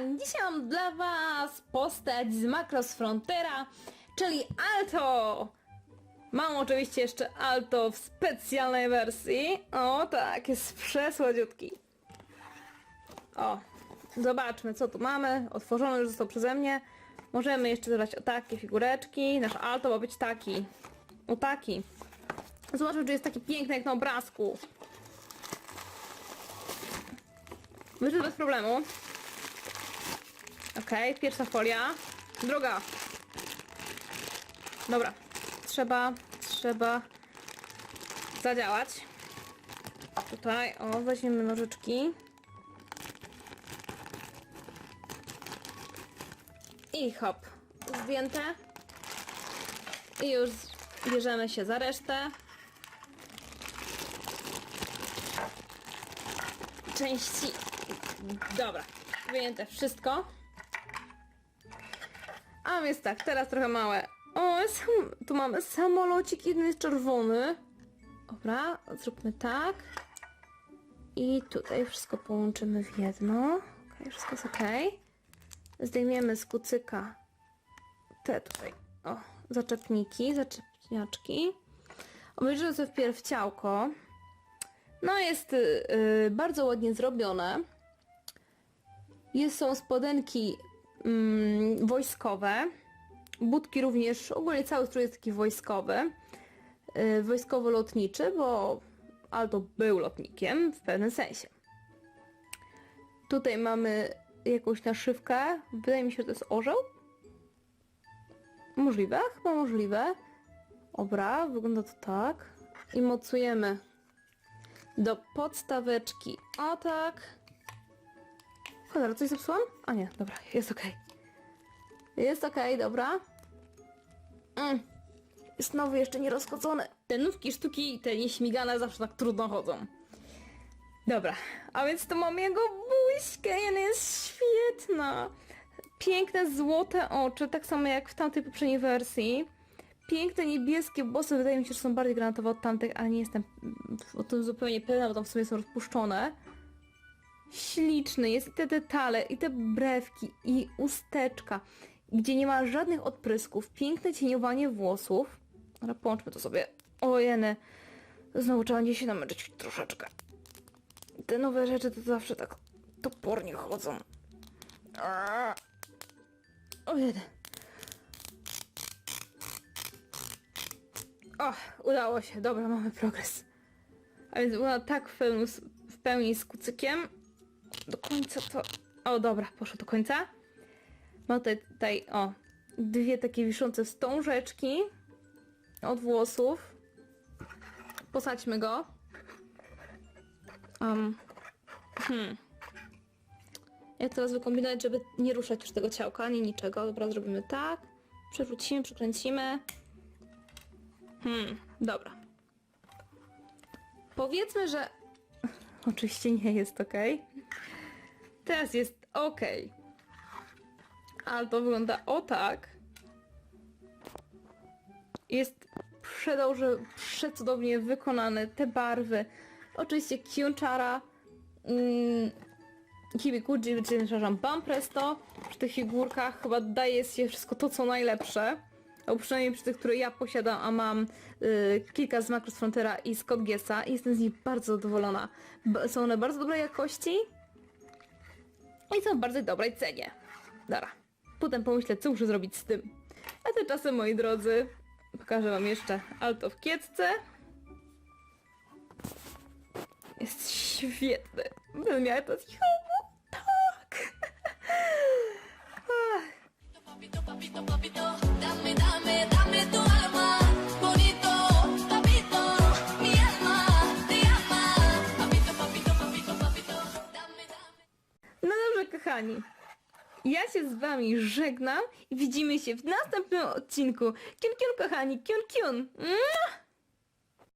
dzisiaj mam dla was postać z Macross Frontera, czyli Alto! Mam oczywiście jeszcze Alto w specjalnej wersji. O tak, jest przesłodziutki. O, zobaczmy co tu mamy. Otworzony już został przeze mnie. Możemy jeszcze dodać o takie figureczki. Nasz Alto ma być taki. O taki. Zobaczmy, czy jest taki piękny jak na obrazku. Wyszedł bez problemu. Okej, pierwsza folia. Druga. Dobra. Trzeba, trzeba zadziałać. Tutaj, o, weźmiemy nożyczki. I hop. Zdjęte. I już bierzemy się za resztę. Części. Dobra. Wyjęte wszystko. A więc tak, teraz trochę małe. O, jest, tu mamy samolocik, jeden jest czerwony. Dobra, zróbmy tak. I tutaj wszystko połączymy w jedno. Ok, wszystko jest ok. Zdejmiemy z kucyka te tutaj, o, zaczepniki, zaczepniaczki. Obejrzymy sobie wpierw ciałko. No jest y, bardzo ładnie zrobione. Jest, są spodenki mm, wojskowe. Budki również, ogólnie cały strój jest taki wojskowy. Yy, wojskowo-lotniczy, bo Alto był lotnikiem w pewnym sensie. Tutaj mamy jakąś naszywkę. Wydaje mi się, że to jest orzeł. Możliwe? Chyba możliwe. Dobra, wygląda to tak. I mocujemy do podstaweczki. O tak. Cholera, coś zepsułam? A nie, dobra, jest okej. Jest okej, dobra. Mm. Znowu jeszcze nie rozchodzone. Te nówki sztuki, te nieśmigane zawsze tak trudno chodzą. Dobra, a więc to mamy jego buźkę i ona jest świetna. Piękne złote oczy, tak samo jak w tamtej poprzedniej wersji. Piękne niebieskie włosy, wydaje mi się, że są bardziej granatowe od tamtych, ale nie jestem o tym zupełnie pewna, bo tam w sumie są rozpuszczone. Śliczny jest i te detale, i te brewki, i usteczka, gdzie nie ma żadnych odprysków. Piękne cieniowanie włosów. Ale połączmy to sobie. O jeny. Znowu trzeba będzie się namęczyć troszeczkę. Te nowe rzeczy to zawsze tak topornie chodzą. Aaa. O jeden. O, udało się. Dobra, mamy progres. A więc była tak w pełni, w pełni z kucykiem. Do końca to... O, dobra, poszło do końca. Mam tutaj, tutaj, o, dwie takie wiszące wstążeczki od włosów. Posadźmy go. Um, hmm. Jak teraz wykombinować, żeby nie ruszać już tego ciałka, ani niczego. Dobra, zrobimy tak. Przewrócimy, przykręcimy. Hmm, dobra. Powiedzmy, że... Oczywiście nie jest ok. Teraz jest ok. Ale to wygląda o tak. Jest przedobrze, przecudownie wykonane. Te barwy. Oczywiście Kyunchara. Mm, Hibikuji, czyli przepraszam, Bampresto. Przy tych figurkach chyba daje się wszystko to, co najlepsze. Albo przynajmniej przy tych, które ja posiadam, a mam y, kilka z Macross Frontera i z Code Geassa i jestem z nich bardzo zadowolona. Są one bardzo dobrej jakości i są w bardzo dobrej cenie. Dobra, potem pomyślę, co muszę zrobić z tym. A tymczasem, moi drodzy, pokażę wam jeszcze Alto w kiecce. Jest świetny. Będę miała to dobrze, kochani. Ja się z wami żegnam i widzimy się w następnym odcinku. Kiun, kochani, kiun. Mua!